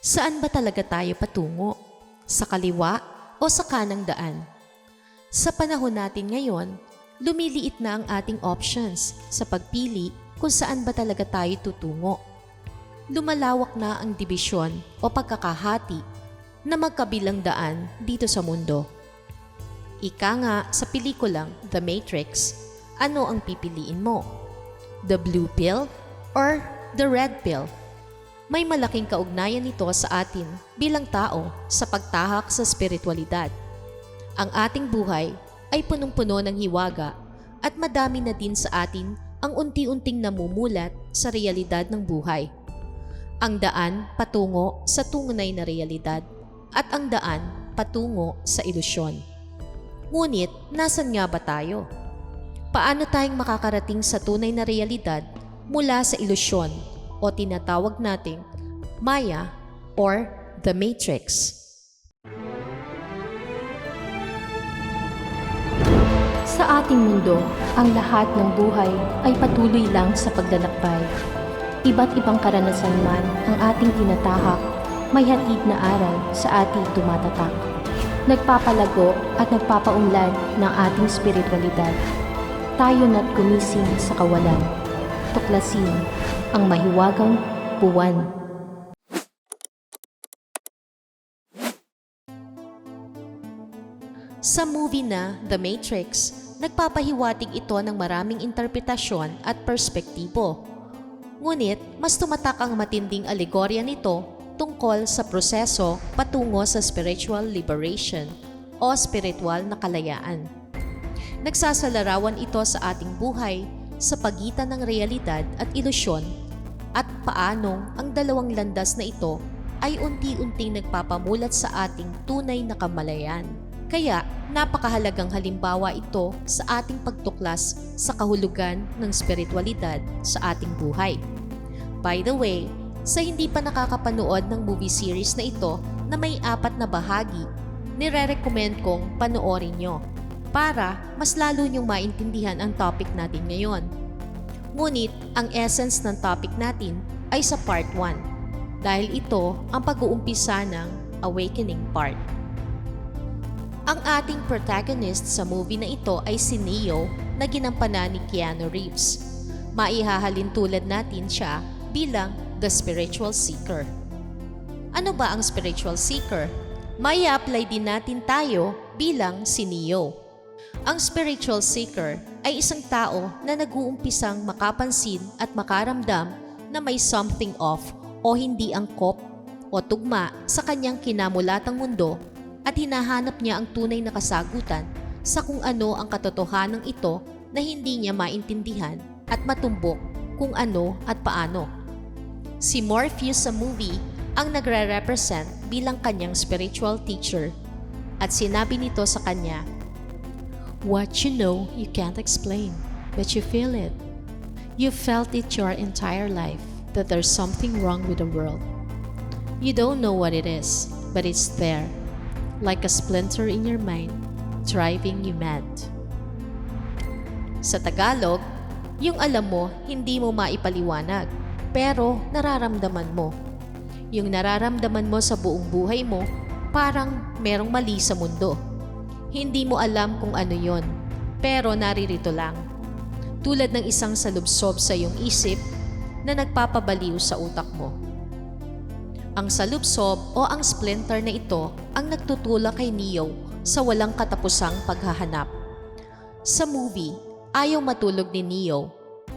Saan ba talaga tayo patungo? Sa kaliwa o sa kanang daan? Sa panahon natin ngayon, lumiliit na ang ating options sa pagpili kung saan ba talaga tayo tutungo. Lumalawak na ang dibisyon o pagkakahati na magkabilang daan dito sa mundo. Ika nga sa pelikulang The Matrix, ano ang pipiliin mo? The blue pill or the red pill? May malaking kaugnayan nito sa atin bilang tao sa pagtahak sa spiritualidad. Ang ating buhay ay punong-puno ng hiwaga at madami na din sa atin ang unti-unting namumulat sa realidad ng buhay. Ang daan patungo sa tunay na realidad at ang daan patungo sa ilusyon. Ngunit, nasan nga ba tayo? Paano tayong makakarating sa tunay na realidad mula sa ilusyon o tinatawag nating Maya or The Matrix? Sa ating mundo, ang lahat ng buhay ay patuloy lang sa paglalakbay. Iba't ibang karanasan man ang ating tinatahak, may hatid na aral sa ating tumatatak. Nagpapalago at nagpapaunlad ng ating spiritualidad. Tayo na't gumising sa kawalan. Tuklasin ang mahiwagang buwan. Sa movie na The Matrix, nagpapahiwatig ito ng maraming interpretasyon at perspektibo. Ngunit, mas tumatak ang matinding alegorya nito tungkol sa proseso patungo sa spiritual liberation o spiritual na kalayaan. Nagsasalarawan ito sa ating buhay sa pagitan ng realidad at ilusyon at paanong ang dalawang landas na ito ay unti-unting nagpapamulat sa ating tunay na kamalayan. Kaya napakahalagang halimbawa ito sa ating pagtuklas sa kahulugan ng spiritualidad sa ating buhay. By the way, sa hindi pa nakakapanood ng movie series na ito na may apat na bahagi, nire-recommend kong panoorin nyo para mas lalo nyong maintindihan ang topic natin ngayon. Ngunit ang essence ng topic natin ay sa part 1 dahil ito ang pag-uumpisa ng awakening part. Ang ating protagonist sa movie na ito ay si Neo na ginampanan ni Keanu Reeves. Maihahalin tulad natin siya bilang the spiritual seeker. Ano ba ang spiritual seeker? May apply din natin tayo bilang si Neo. Ang spiritual seeker ay isang tao na nag-uumpisang makapansin at makaramdam na may something off o hindi angkop o tugma sa kanyang kinamulatang mundo at hinahanap niya ang tunay na kasagutan sa kung ano ang katotohanan ito na hindi niya maintindihan at matumbok kung ano at paano. Si Morpheus sa movie ang nagre-represent bilang kanyang spiritual teacher at sinabi nito sa kanya, What you know, you can't explain, but you feel it. You felt it your entire life that there's something wrong with the world. You don't know what it is, but it's there, like a splinter in your mind, driving you mad. Sa Tagalog, yung alam mo, hindi mo maipaliwanag, pero nararamdaman mo. Yung nararamdaman mo sa buong buhay mo, parang merong mali sa mundo. Hindi mo alam kung ano yon, pero naririto lang. Tulad ng isang salubsob sa iyong isip na nagpapabaliw sa utak mo. Ang salubsob o ang splinter na ito ang nagtutulak kay Neo sa walang katapusang paghahanap. Sa movie, ayaw matulog ni Neo,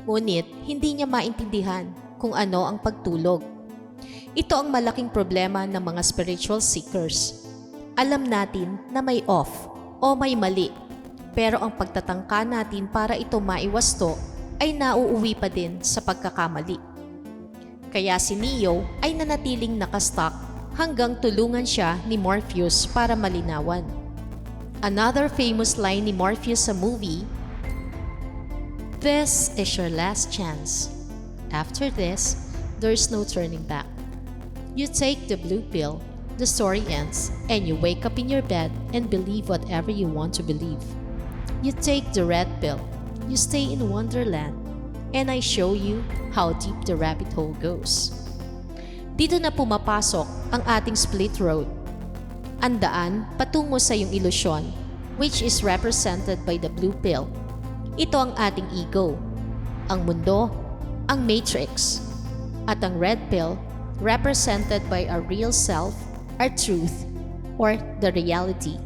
ngunit hindi niya maintindihan kung ano ang pagtulog. Ito ang malaking problema ng mga spiritual seekers. Alam natin na may off o may mali, pero ang pagtatangka natin para ito maiwasto ay nauuwi pa din sa pagkakamali. Kaya si Neo ay nanatiling nakastock hanggang tulungan siya ni Morpheus para malinawan. Another famous line ni Morpheus sa movie, This is your last chance. After this, there's no turning back. You take the blue pill, the story ends, and you wake up in your bed and believe whatever you want to believe. You take the red pill, you stay in Wonderland, and I show you how deep the rabbit hole goes. Dito na pumapasok ang ating split road. Ang daan patungo sa iyong ilusyon, which is represented by the blue pill. Ito ang ating ego. Ang mundo, ang matrix. At ang red pill, represented by our real self, our truth, or the reality.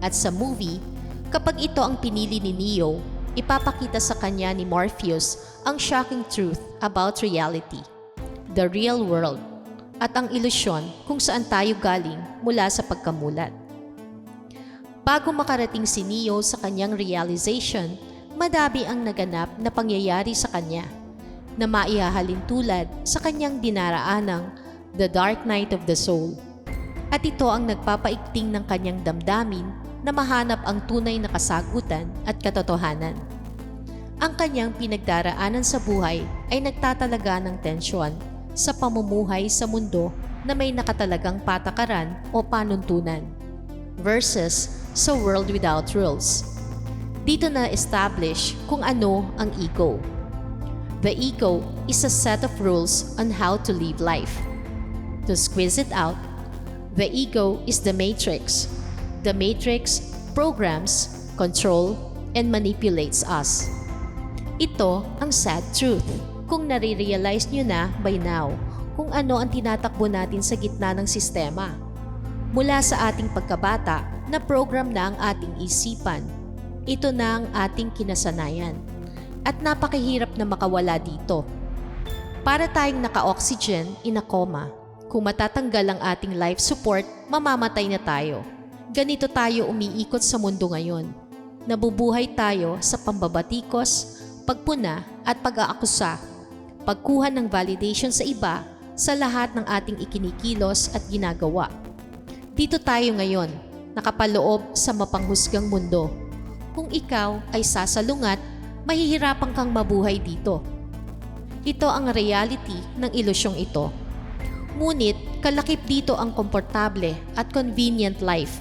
At sa movie, kapag ito ang pinili ni Neo, ipapakita sa kanya ni Morpheus ang shocking truth about reality, the real world, at ang ilusyon kung saan tayo galing mula sa pagkamulat. Bago makarating si Neo sa kanyang realization, madami ang naganap na pangyayari sa kanya na maihahalin tulad sa kanyang dinaraanang The Dark Night of the Soul. At ito ang nagpapaikting ng kanyang damdamin na mahanap ang tunay na kasagutan at katotohanan. Ang kanyang pinagdaraanan sa buhay ay nagtatalaga ng tensyon sa pamumuhay sa mundo na may nakatalagang patakaran o panuntunan versus sa world without rules. Dito na establish kung ano ang ego. The ego is a set of rules on how to live life. To squeeze it out, the ego is the matrix. The matrix programs, control, and manipulates us. Ito ang sad truth. Kung nare-realize nyo na by now kung ano ang tinatakbo natin sa gitna ng sistema. Mula sa ating pagkabata na program na ang ating isipan. Ito na ang ating kinasanayan. At napakahirap na makawala dito. Para tayong naka-oxygen in a coma. Kung matatanggal ang ating life support, mamamatay na tayo. Ganito tayo umiikot sa mundo ngayon. Nabubuhay tayo sa pambabatikos, pagpuna at pag-aakusa. Pagkuha ng validation sa iba sa lahat ng ating ikinikilos at ginagawa. Dito tayo ngayon, nakapaloob sa mapanghusgang mundo. Kung ikaw ay sasalungat, mahihirapan kang mabuhay dito. Ito ang reality ng ilusyong ito. Ngunit kalakip dito ang komportable at convenient life.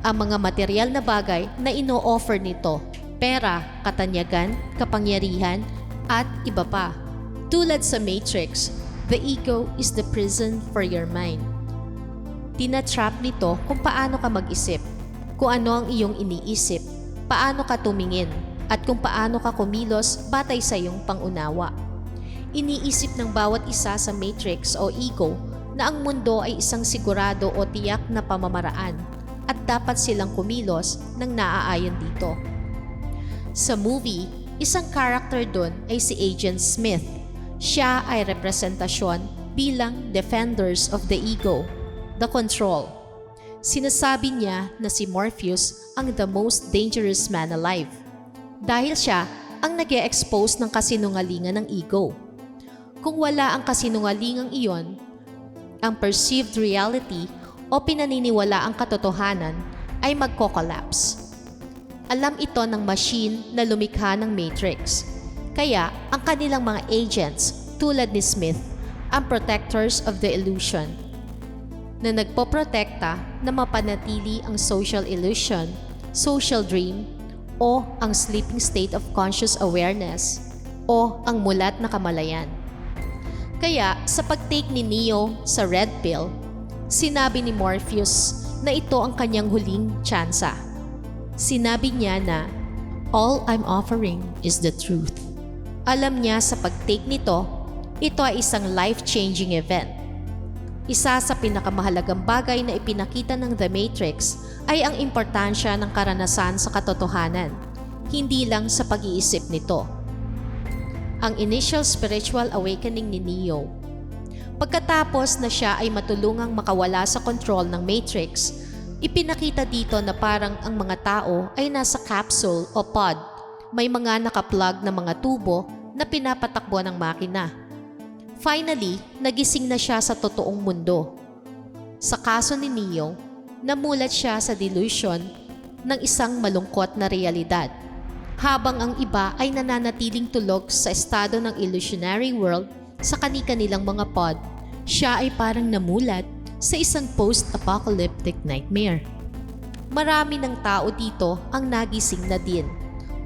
Ang mga material na bagay na ino-offer nito, pera, katanyagan, kapangyarihan, at iba pa. Tulad sa Matrix, the ego is the prison for your mind. Tinatrap nito kung paano ka mag-isip, kung ano ang iyong iniisip, paano ka tumingin, at kung paano ka kumilos batay sa iyong pangunawa. Iniisip ng bawat isa sa matrix o ego na ang mundo ay isang sigurado o tiyak na pamamaraan at dapat silang kumilos ng naaayon dito. Sa movie, isang character doon ay si Agent Smith. Siya ay representasyon bilang defenders of the ego, the control. Sinasabi niya na si Morpheus ang the most dangerous man alive dahil siya ang nag expose ng kasinungalingan ng ego. Kung wala ang kasinungalingang iyon, ang perceived reality o pinaniniwala ang katotohanan ay magko-collapse. Alam ito ng machine na lumikha ng Matrix. Kaya ang kanilang mga agents tulad ni Smith ang protectors of the illusion na nagpoprotekta na mapanatili ang social illusion, social dream, o ang sleeping state of conscious awareness o ang mulat na kamalayan. Kaya sa pag-take ni Neo sa red pill, sinabi ni Morpheus na ito ang kanyang huling tsansa. Sinabi niya na, All I'm offering is the truth. Alam niya sa pag-take nito, ito ay isang life-changing event. Isa sa pinakamahalagang bagay na ipinakita ng The Matrix ay ang importansya ng karanasan sa katotohanan, hindi lang sa pag-iisip nito. Ang initial spiritual awakening ni Neo. Pagkatapos na siya ay matulungang makawala sa control ng Matrix, ipinakita dito na parang ang mga tao ay nasa capsule o pod. May mga nakaplug na mga tubo na pinapatakbo ng makina. Finally, nagising na siya sa totoong mundo. Sa kaso ni Neo, namulat siya sa delusion ng isang malungkot na realidad. Habang ang iba ay nananatiling tulog sa estado ng illusionary world sa kani-kanilang mga pod, siya ay parang namulat sa isang post-apocalyptic nightmare. Marami ng tao dito ang nagising na din,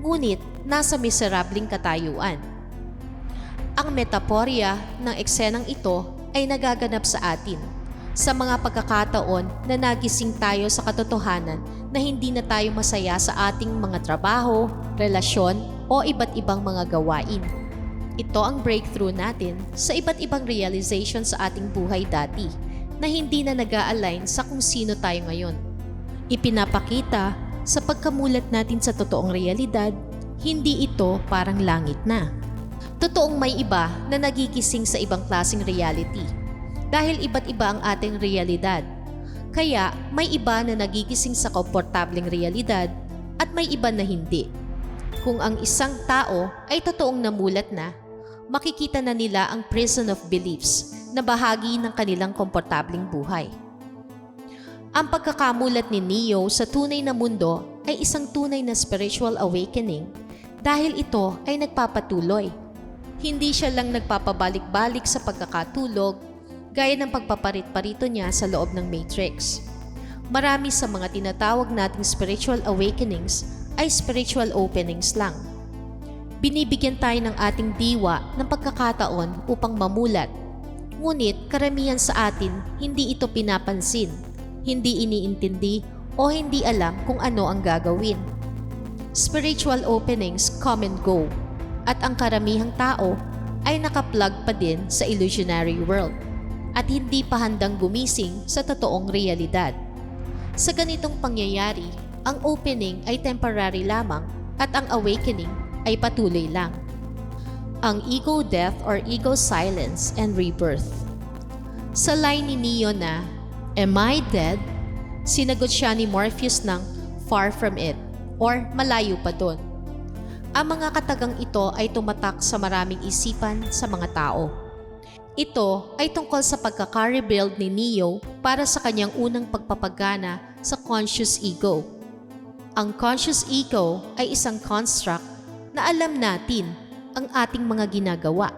ngunit nasa miserabling katayuan. Ang metaporya ng eksenang ito ay nagaganap sa atin sa mga pagkakataon na nagising tayo sa katotohanan na hindi na tayo masaya sa ating mga trabaho, relasyon o iba't ibang mga gawain. Ito ang breakthrough natin sa iba't ibang realization sa ating buhay dati na hindi na nag align sa kung sino tayo ngayon. Ipinapakita sa pagkamulat natin sa totoong realidad, hindi ito parang langit na. Totoong may iba na nagigising sa ibang klaseng reality dahil iba't iba ang ating realidad. Kaya may iba na nagigising sa komportableng realidad at may iba na hindi. Kung ang isang tao ay totoong namulat na, makikita na nila ang prison of beliefs na bahagi ng kanilang komportableng buhay. Ang pagkakamulat ni Neo sa tunay na mundo ay isang tunay na spiritual awakening dahil ito ay nagpapatuloy. Hindi siya lang nagpapabalik-balik sa pagkakatulog gaya ng pagpaparit-parito niya sa loob ng Matrix. Marami sa mga tinatawag nating spiritual awakenings ay spiritual openings lang. Binibigyan tayo ng ating diwa ng pagkakataon upang mamulat. Ngunit karamihan sa atin hindi ito pinapansin, hindi iniintindi o hindi alam kung ano ang gagawin. Spiritual openings come and go at ang karamihang tao ay nakaplug pa din sa illusionary world at hindi pa handang gumising sa totoong realidad. Sa ganitong pangyayari, ang opening ay temporary lamang at ang awakening ay patuloy lang. Ang ego death or ego silence and rebirth. Sa line ni Neo na, Am I dead? Sinagot siya ni Morpheus ng far from it or malayo pa doon. Ang mga katagang ito ay tumatak sa maraming isipan sa mga tao. Ito ay tungkol sa pagkaka-rebuild ni Neo para sa kanyang unang pagpapagana sa conscious ego. Ang conscious ego ay isang construct na alam natin ang ating mga ginagawa.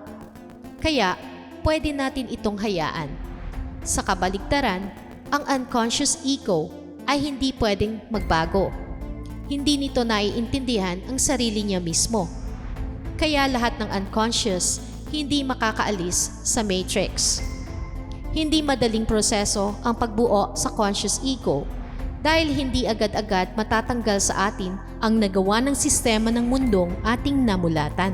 Kaya, pwede natin itong hayaan. Sa kabaligtaran, ang unconscious ego ay hindi pwedeng magbago. Hindi nito naiintindihan ang sarili niya mismo. Kaya lahat ng unconscious hindi makakaalis sa matrix. Hindi madaling proseso ang pagbuo sa conscious ego dahil hindi agad-agad matatanggal sa atin ang nagawa ng sistema ng mundong ating namulatan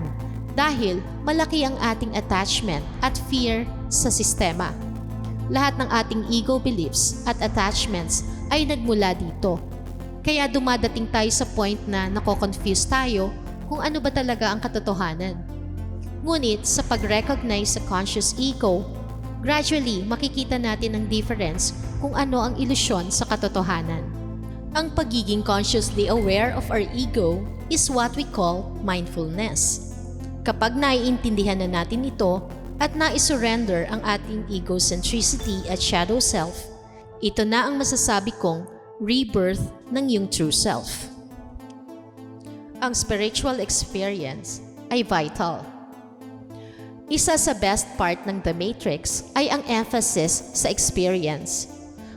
dahil malaki ang ating attachment at fear sa sistema. Lahat ng ating ego beliefs at attachments ay nagmula dito. Kaya dumadating tayo sa point na nako-confuse tayo kung ano ba talaga ang katotohanan. Ngunit sa pag-recognize sa conscious ego, gradually makikita natin ang difference kung ano ang ilusyon sa katotohanan. Ang pagiging consciously aware of our ego is what we call mindfulness. Kapag naiintindihan na natin ito at naisurrender ang ating egocentricity at shadow self, ito na ang masasabi kong rebirth ng iyong true self. Ang spiritual experience ay vital. Isa sa best part ng The Matrix ay ang emphasis sa experience.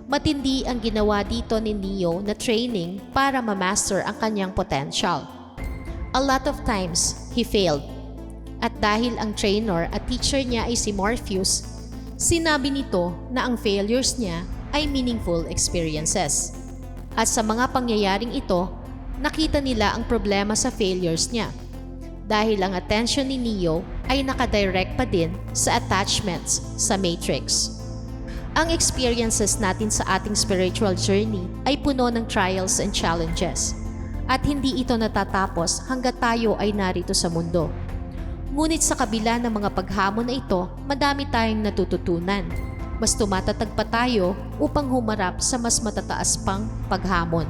Matindi ang ginawa dito ni Neo na training para ma-master ang kanyang potential. A lot of times, he failed. At dahil ang trainer at teacher niya ay si Morpheus, sinabi nito na ang failures niya ay meaningful experiences. At sa mga pangyayaring ito, nakita nila ang problema sa failures niya dahil ang attention ni Neo ay nakadirect pa din sa attachments sa Matrix. Ang experiences natin sa ating spiritual journey ay puno ng trials and challenges at hindi ito natatapos hanggat tayo ay narito sa mundo. Ngunit sa kabila ng mga paghamon na ito, madami tayong natututunan. Mas tumatatag pa tayo upang humarap sa mas matataas pang paghamon.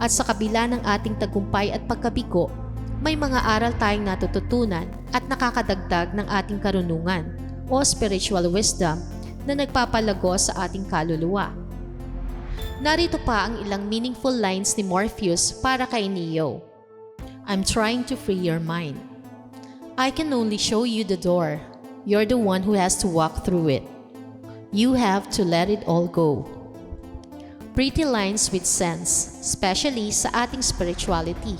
At sa kabila ng ating tagumpay at pagkabigo, may mga aral tayong natututunan at nakakadagdag ng ating karunungan o spiritual wisdom na nagpapalago sa ating kaluluwa. Narito pa ang ilang meaningful lines ni Morpheus para kay Neo. I'm trying to free your mind. I can only show you the door. You're the one who has to walk through it. You have to let it all go. Pretty lines with sense, especially sa ating spirituality.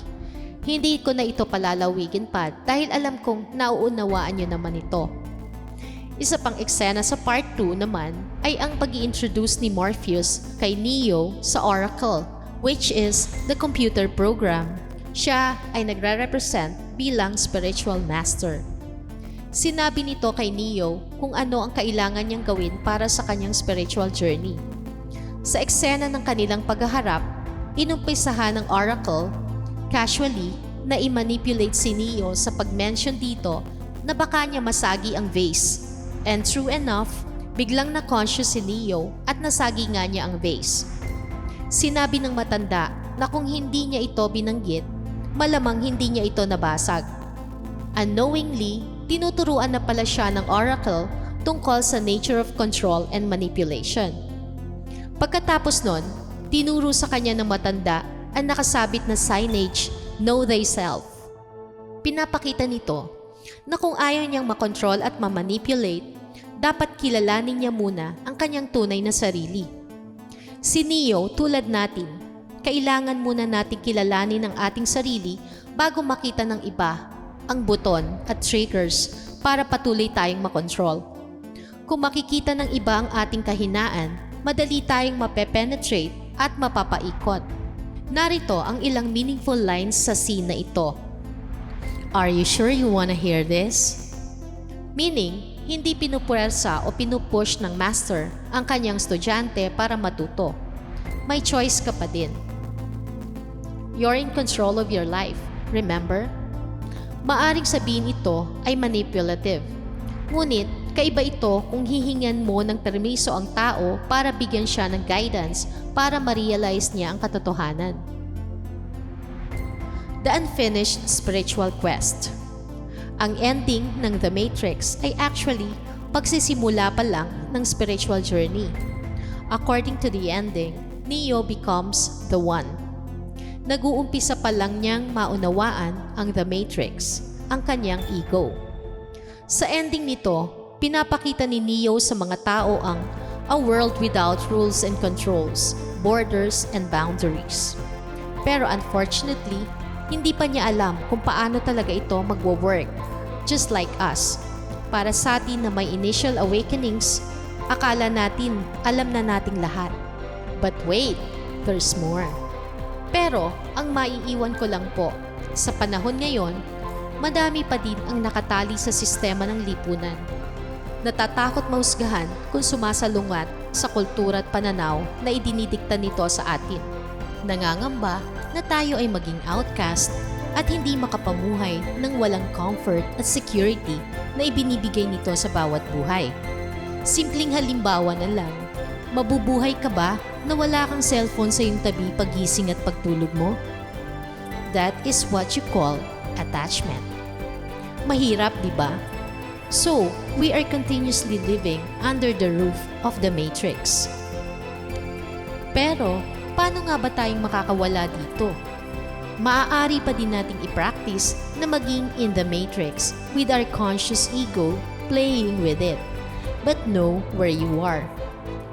Hindi ko na ito palalawigin pa dahil alam kong nauunawaan nyo naman ito. Isa pang eksena sa part 2 naman ay ang pag introduce ni Morpheus kay Neo sa Oracle, which is the computer program. Siya ay nagre-represent bilang spiritual master. Sinabi nito kay Neo kung ano ang kailangan niyang gawin para sa kanyang spiritual journey. Sa eksena ng kanilang paghaharap, inumpisahan ng Oracle, casually, na i-manipulate si Neo sa pag-mention dito na baka niya masagi ang vase. And true enough, biglang na-conscious si Neo at nasagi nga niya ang vase. Sinabi ng matanda na kung hindi niya ito binanggit, malamang hindi niya ito nabasag. Unknowingly, tinuturuan na pala siya ng Oracle tungkol sa nature of control and manipulation. Pagkatapos nun, tinuro sa kanya ng matanda ang nakasabit na signage, Know Thyself. Pinapakita nito na kung ayaw niyang makontrol at mamanipulate, dapat kilalanin niya muna ang kanyang tunay na sarili. Si Neo, tulad natin, kailangan muna nating kilalanin ang ating sarili bago makita ng iba ang buton at triggers para patuloy tayong makontrol. Kung makikita ng iba ang ating kahinaan, madali tayong mapepenetrate at mapapaikot. Narito ang ilang meaningful lines sa scene na ito. Are you sure you wanna hear this? Meaning, hindi pinupuwersa o pinupush ng master ang kanyang estudyante para matuto. May choice ka pa din. You're in control of your life, remember? Maaring sabihin ito ay manipulative. Ngunit, kaiba ito kung hihingan mo ng permiso ang tao para bigyan siya ng guidance para ma-realize niya ang katotohanan. The Unfinished Spiritual Quest Ang ending ng The Matrix ay actually pagsisimula pa lang ng spiritual journey. According to the ending, Neo becomes the One. Nag-uumpisa pa lang niyang maunawaan ang The Matrix, ang kanyang ego. Sa ending nito, pinapakita ni Neo sa mga tao ang a world without rules and controls, borders and boundaries. Pero unfortunately, hindi pa niya alam kung paano talaga ito magwo-work. Just like us. Para sa atin na may initial awakenings, akala natin alam na nating lahat. But wait, there's more. Pero ang maiiwan ko lang po, sa panahon ngayon, madami pa din ang nakatali sa sistema ng lipunan. Natatakot mahusgahan kung sumasalungat sa kultura at pananaw na idinidikta nito sa atin. Nangangamba na tayo ay maging outcast at hindi makapamuhay ng walang comfort at security na ibinibigay nito sa bawat buhay. Simpleng halimbawa na lang, mabubuhay ka ba na wala kang cellphone sa iyong tabi pagising at pagtulog mo? That is what you call attachment. Mahirap, di ba? So, we are continuously living under the roof of the Matrix. Pero, paano nga ba tayong makakawala dito? Maaari pa din nating i-practice na maging in the matrix with our conscious ego playing with it. But know where you are.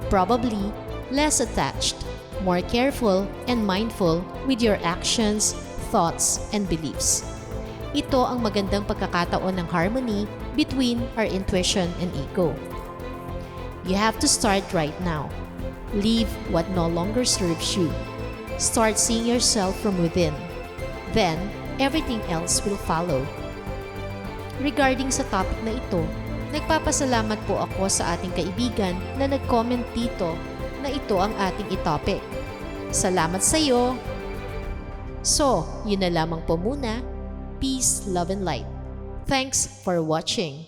Probably less attached, more careful and mindful with your actions, thoughts, and beliefs. Ito ang magandang pagkakataon ng harmony between our intuition and ego. You have to start right now. Leave what no longer serves you. Start seeing yourself from within. Then, everything else will follow. Regarding sa topic na ito, nagpapasalamat po ako sa ating kaibigan na nag-comment dito na ito ang ating itopic. Salamat sa iyo! So, yun na lamang po muna. Peace, love, and light. Thanks for watching.